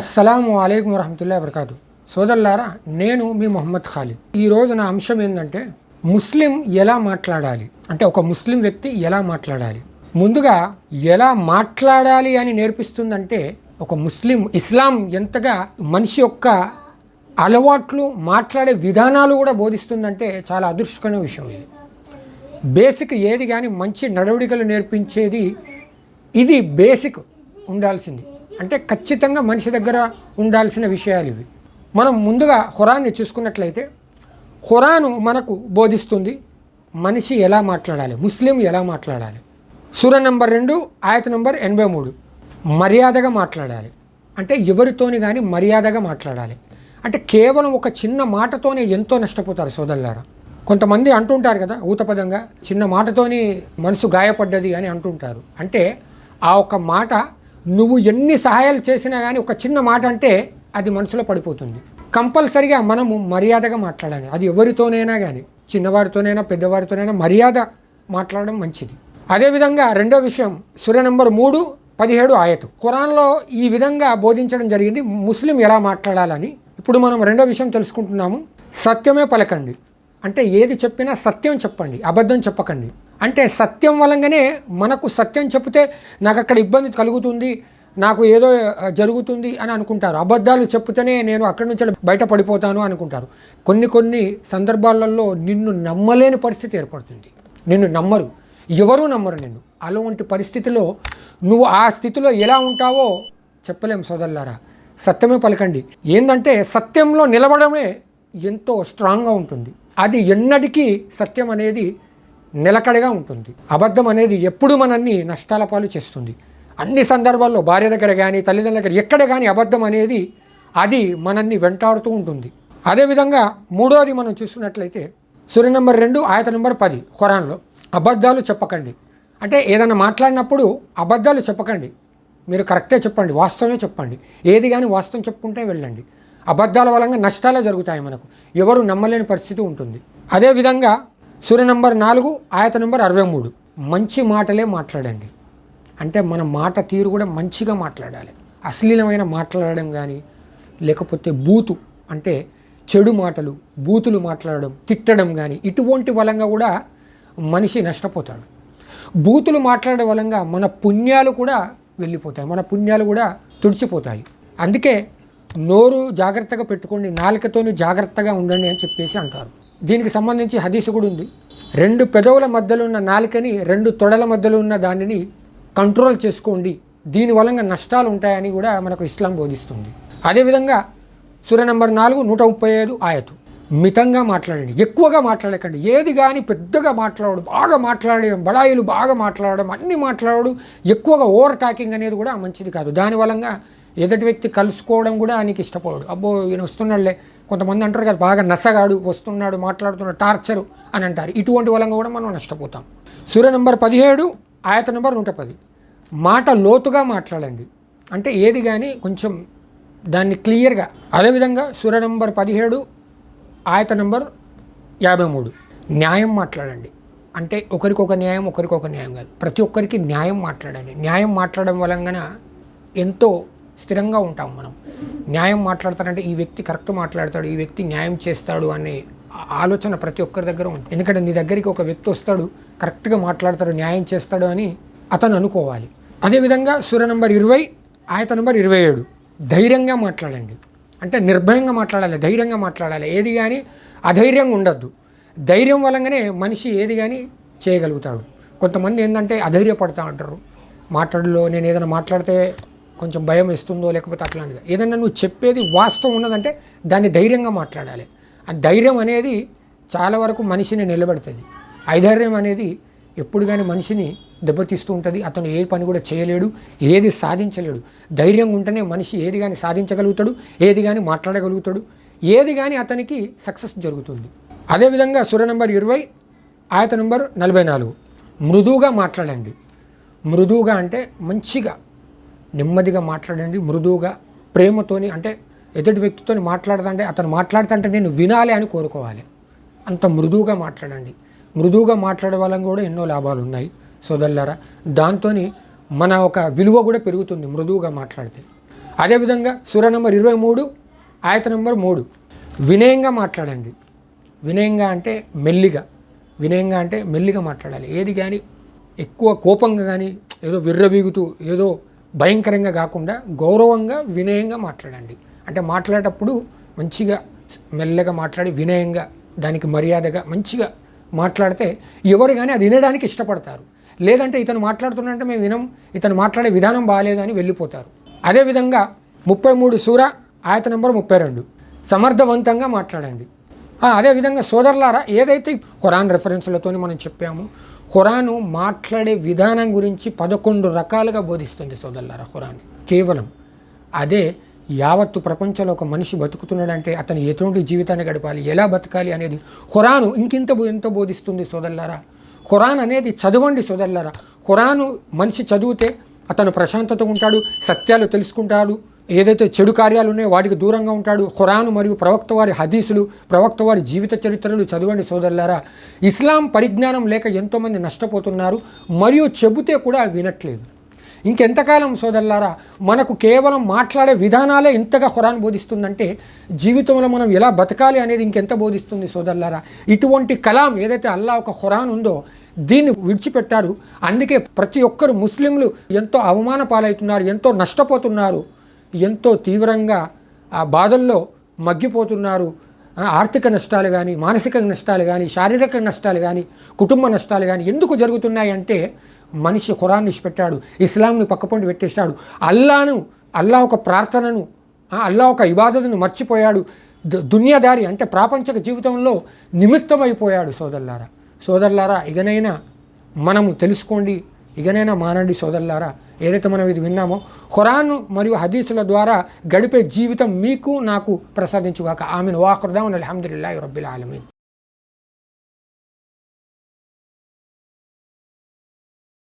అస్సలము అలైకుం వరహమతుల్లా వరకాతు సోదరులారా నేను మీ మొహమ్మద్ ఖాలిద్ ఈ నా అంశం ఏంటంటే ముస్లిం ఎలా మాట్లాడాలి? అంటే ఒక ముస్లిం వ్యక్తి ఎలా మాట్లాడాలి? ముందుగా ఎలా మాట్లాడాలి అని నేర్పిస్తుందంటే ఒక ముస్లిం ఇస్లాం ఎంతగా మనిషి యొక్క అలవాట్లు మాట్లాడే విధానాలు కూడా బోధిస్తుందంటే చాలా అదృష్టకరమైన విషయం ఇది. బేసిక్ ఏది కానీ మంచి నడవడికలు నేర్పించేది ఇది బేసిక్ ఉండాల్సింది. అంటే ఖచ్చితంగా మనిషి దగ్గర ఉండాల్సిన విషయాలు ఇవి. మనం ముందుగా హురాన్ని చూసుకున్నట్లయితే హురాను మనకు బోధిస్తుంది మనిషి ఎలా మాట్లాడాలి ముస్లిం ఎలా మాట్లాడాలి. సూర నంబర్ రెండు ఆయత నంబర్ ఎనభై మూడు. మర్యాదగా మాట్లాడాలి. అంటే ఎవరితోని కానీ మర్యాదగా మాట్లాడాలి. అంటే కేవలం ఒక చిన్న మాటతోనే ఎంతో నష్టపోతారు సోదరులారా. కొంతమంది అంటుంటారు కదా ఊతపదంగా చిన్న మాటతోని మనసు గాయపడ్డది అని అంటుంటారు. అంటే ఆ ఒక్క మాట నువ్వు ఎన్ని సహాయాలు చేసినా కానీ ఒక చిన్న మాట అంటే అది మనసులో పడిపోతుంది. కంపల్సరిగా మనము మర్యాదగా మాట్లాడాలి. అది ఎవరితోనైనా కానీ చిన్నవారితోనైనా పెద్దవారితోనైనా మర్యాద మాట్లాడడం మంచిది. అదేవిధంగా రెండో విషయం సూర్య నంబర్ మూడు పదిహేడు ఆయతు. ఖురాన్లో ఈ విధంగా బోధించడం జరిగింది. ముస్లిం ఎలా మాట్లాడాలని ఇప్పుడు మనం రెండో విషయం తెలుసుకుంటున్నాము. సత్యమే పలకండి. అంటే ఏది చెప్పినా సత్యం చెప్పండి. అబద్ధం చెప్పకండి. అంటే సత్యం వలంగానే మనకు సత్యం చెప్తే నాకు అక్కడ ఇబ్బంది కలుగుతుంది నాకు ఏదో జరుగుతుంది అని అనుకుంటారు. అబద్ధాలు చెప్తేనే నేను అక్కడి నుంచి బయట పడిపోతాను అనుకుంటారు. కొన్ని కొన్ని సందర్భాలలో నిన్ను నమ్మలేని పరిస్థితి ఏర్పడుతుంది. నిన్ను నమ్మరు. ఎవరూ నమ్మరు నిన్ను. అలాంటి పరిస్థితిలో నువ్వు ఆ స్థితిలో ఎలా ఉంటావో చెప్పలేం సోదరులారా. సత్యమే పలకండి. ఏంటంటే సత్యంలో నిలబడమే ఎంతో స్ట్రాంగ్గా ఉంటుంది. అది ఎన్నటికీ సత్యం అనేది నిలకడగా ఉంటుంది. అబద్ధం అనేది ఎప్పుడు మనల్ని నష్టాల పాలు చేస్తుంది. అన్ని సందర్భాల్లో భార్య దగ్గర కానీ తల్లిదండ్రుల దగ్గర ఎక్కడ కానీ అబద్ధం అనేది అది మనల్ని వెంటాడుతూ ఉంటుంది. అదేవిధంగా మూడోది మనం చూసుకున్నట్లయితే సూర్య నెంబర్ రెండు ఆయత నెంబర్ పది ఖురాన్లో. అబద్ధాలు చెప్పకండి. అంటే ఏదైనా మాట్లాడినప్పుడు అబద్ధాలు చెప్పకండి. మీరు కరెక్టే చెప్పండి వాస్తవమే చెప్పండి. ఏది కానీ వాస్తవం చెప్పుకుంటే వెళ్ళండి. అబద్ధాల వలన నష్టాలే జరుగుతాయి మనకు. ఎవరు నమ్మలేని పరిస్థితి ఉంటుంది. అదేవిధంగా సూర్య నంబర్ నాలుగు ఆయత నంబర్ అరవై మూడు. మంచి మాటలే మాట్లాడండి. అంటే మన మాట తీరు కూడా మంచిగా మాట్లాడాలి. అశ్లీలమైన మాట్లాడడం కానీ లేకపోతే బూతు అంటే చెడు మాటలు బూతులు మాట్లాడడం తిట్టడం కానీ ఇటువంటి వలంగా కూడా మనిషి నష్టపోతాడు. బూతులు మాట్లాడడం వలంగా మన పుణ్యాలు కూడా వెళ్ళిపోతాయి. మన పుణ్యాలు కూడా తుడిచిపోతాయి. అందుకే నోరు జాగ్రత్తగా పెట్టుకోండి నాలుకతోని జాగ్రత్తగా ఉండండి అని చెప్పేసి అంటారు. దీనికి సంబంధించి హదీసు కూడా ఉంది. రెండు పెదవుల మధ్యలో ఉన్న నాలుకని రెండు తొడల మధ్యలో ఉన్న దానిని కంట్రోల్ చేసుకోండి. దీని వలన నష్టాలు ఉంటాయని కూడా మనకు ఇస్లాం బోధిస్తుంది. అదేవిధంగా సూర్య నంబర్ నాలుగు నూట ముప్పై ఐదు ఆయతు. మితంగా మాట్లాడండి. ఎక్కువగా మాట్లాడకండి. ఏది కానీ పెద్దగా మాట్లాడడం బాగా మాట్లాడడం బడాయిలు బాగా మాట్లాడడం అన్ని మాట్లాడడం ఎక్కువగా ఓవర్ టాకింగ్ అనేది కూడా మంచిది కాదు. దాని వలన ఎదుటి వ్యక్తి కలుసుకోవడం కూడా ఆయనకి ఇష్టపడడు. అబ్బో ఈయన వస్తున్నాడులే. కొంతమంది అంటారు కదా బాగా నసగాడు వస్తున్నాడు మాట్లాడుతున్నాడు టార్చరు అని అంటారు. ఇటువంటి వలంగా కూడా మనం నష్టపోతాం. సూర్య నంబర్ పదిహేడు ఆయత నంబర్ నూట పది. మాట లోతుగా మాట్లాడండి. అంటే ఏది కానీ కొంచెం దాన్ని క్లియర్గా. అదేవిధంగా సూర్య నంబర్ పదిహేడు ఆయత నంబర్ యాభై మూడు. న్యాయం మాట్లాడండి. అంటే ఒకరికొక న్యాయం ఒకరికొక న్యాయం కాదు. ప్రతి ఒక్కరికి న్యాయం మాట్లాడండి. న్యాయం మాట్లాడడం వలంగాన ఎంతో స్థిరంగా ఉంటాం మనం. న్యాయం మాట్లాడతారంటే ఈ వ్యక్తి కరెక్ట్ మాట్లాడతాడు ఈ వ్యక్తి న్యాయం చేస్తాడు అనే ఆలోచన ప్రతి ఒక్కరి దగ్గర ఉంటుంది. ఎందుకంటే నీ దగ్గరికి ఒక వ్యక్తి వస్తాడు కరెక్ట్గా మాట్లాడతాడు న్యాయం చేస్తాడు అని అతను అనుకోవాలి. అదేవిధంగా సూర్య నంబర్ ఇరవై ఆయత నంబర్ ఇరవై ఏడు. ధైర్యంగా మాట్లాడండి. అంటే నిర్భయంగా మాట్లాడాలి ధైర్యంగా మాట్లాడాలి. ఏది కానీ అధైర్యంగా ఉండొద్దు. ధైర్యం వలంగానే మనిషి ఏది కానీ చేయగలుగుతాడు. కొంతమంది ఏంటంటే అధైర్యపడతా అంటారు. మాట్లాడలో నేను ఏదైనా మాట్లాడితే కొంచెం భయం ఇస్తుందో లేకపోతే అట్లాంటిది. ఏదైనా నువ్వు చెప్పేది వాస్తవం ఉన్నదంటే దాన్ని ధైర్యంగా మాట్లాడాలి. ఆ ధైర్యం అనేది చాలా వరకు మనిషిని నిలబెడుతుంది. ఐధైర్యం అనేది ఎప్పుడు కానీ మనిషిని దెబ్బతీస్తూ ఉంటుంది. అతను ఏ పని కూడా చేయలేడు ఏది సాధించలేడు. ధైర్యంగా ఉంటేనే మనిషి ఏది కానీ సాధించగలుగుతాడు ఏది కానీ మాట్లాడగలుగుతాడు ఏది కానీ అతనికి సక్సెస్ జరుగుతుంది. అదేవిధంగా సుర నంబర్ ఇరవై ఆయత నెంబర్ నలభై నాలుగు. మృదువుగా మాట్లాడండి. మృదువుగా అంటే మంచిగా నెమ్మదిగా మాట్లాడండి మృదువుగా ప్రేమతోని అంటే ఎదుటి వ్యక్తితో మాట్లాడదంటే అతను మాట్లాడుతుంటే నేను వినాలి అని కోరుకోవాలి. అంత మృదువుగా మాట్లాడండి. మృదువుగా మాట్లాడే వాళ్ళం కూడా ఎన్నో లాభాలు ఉన్నాయి. సోదరులారా దాంతో మన ఒక విలువ కూడా పెరుగుతుంది మృదువుగా మాట్లాడితే. అదేవిధంగా సూర్య నంబర్ ఇరవై మూడు ఆయత నెంబర్ మూడు. వినయంగా మాట్లాడండి. వినయంగా అంటే మెల్లిగా. వినయంగా అంటే మెల్లిగా మాట్లాడాలి. ఏది కానీ ఎక్కువ కోపంగా కానీ ఏదో విర్రవీగుతూ ఏదో భయంకరంగా కాకుండా గౌరవంగా వినయంగా మాట్లాడండి. అంటే మాట్లాడేటప్పుడు మంచిగా మెల్లగా మాట్లాడి వినయంగా దానికి మర్యాదగా మంచిగా మాట్లాడితే ఎవరు కానీ అది వినడానికి ఇష్టపడతారు. లేదంటే ఇతను మాట్లాడుతున్నంటే మేము వినం ఇతను మాట్లాడే విధానం బాగాలేదని వెళ్ళిపోతారు. అదేవిధంగా ముప్పై మూడు సూర ఆయత నెంబర్ ముప్పై రెండు. సమర్థవంతంగా మాట్లాడండి. అదేవిధంగా సోదరులారా ఏదైతే ఖురాన్ రెఫరెన్స్లతో మనం చెప్పామో ఖురాను మాట్లాడే విధానం గురించి పదకొండు రకాలుగా బోధిస్తుంది సోదరులారా ఖురాన్. కేవలం అదే యావత్తు ప్రపంచంలో ఒక మనిషి బతుకుతున్నాడంటే అతను ఎటువంటి జీవితాన్ని గడపాలి ఎలా బతకాలి అనేది ఖురాను ఇంకింత ఎంత బోధిస్తుంది సోదరులారా. ఖురాన్ అనేది చదవండి సోదరులారా. ఖురాను మనిషి చదివితే అతను ప్రశాంతతగా ఉంటాడు సత్యాలు తెలుసుకుంటాడు ఏదైతే చెడు కార్యాలు ఉన్నాయో వాటికి దూరంగా ఉంటాడు. ఖురాను మరియు ప్రవక్త వారి హదీసులు ప్రవక్త వారి జీవిత చరిత్రలు చదవండి సోదరులారా. ఇస్లాం పరిజ్ఞానం లేక ఎంతోమంది నష్టపోతున్నారు. మరియు చెబితే కూడా వినట్లేదు. ఇంకెంతకాలం సోదరులారా మనకు కేవలం మాట్లాడే విధానాలే ఇంతగా ఖురాన్ బోధిస్తుందంటే జీవితంలో మనం ఎలా బతకాలి అనేది ఇంకెంత బోధిస్తుంది సోదరులారా. ఇటువంటి కలాం ఏదైతే అల్లా ఒక ఖురాన్ ఉందో దీన్ని విడిచిపెట్టారు. అందుకే ప్రతి ఒక్కరు ముస్లింలు ఎంతో అవమాన పాలవుతున్నారు ఎంతో నష్టపోతున్నారు. ఎంతో తీవ్రంగా ఆ బాధల్లో మగ్గిపోతున్నారు. ఆర్థిక నష్టాలు కానీ మానసిక నష్టాలు కానీ శారీరక నష్టాలు కానీ కుటుంబ నష్టాలు కానీ ఎందుకు జరుగుతున్నాయి అంటే మనిషి ఖురాన్ని ఇచ్చిపెట్టాడు ఇస్లాంని పక్కపొండి పెట్టేశాడు. అల్లాను అల్లా ఒక ప్రార్థనను అల్లా ఒక ఇబాదతను మర్చిపోయాడు. దు- దునియాదారి అంటే ప్రాపంచక జీవితంలో నిమిత్తమైపోయాడు సోదరులారా. సోదరులారా ఇకనైనా మనము తెలుసుకోండి ఇకనైనా మానండి సోదరులారా. ఏదైతే మనం ఇది విన్నామో ఖురాన్ మరియు హదీసుల ద్వారా గడిపే జీవితం మీకు నాకు ప్రసాదించుగాక. ఆమెను. వాకృదాం అల్హమ్దుల్లా రబ్బిల్ ఆలమీన్.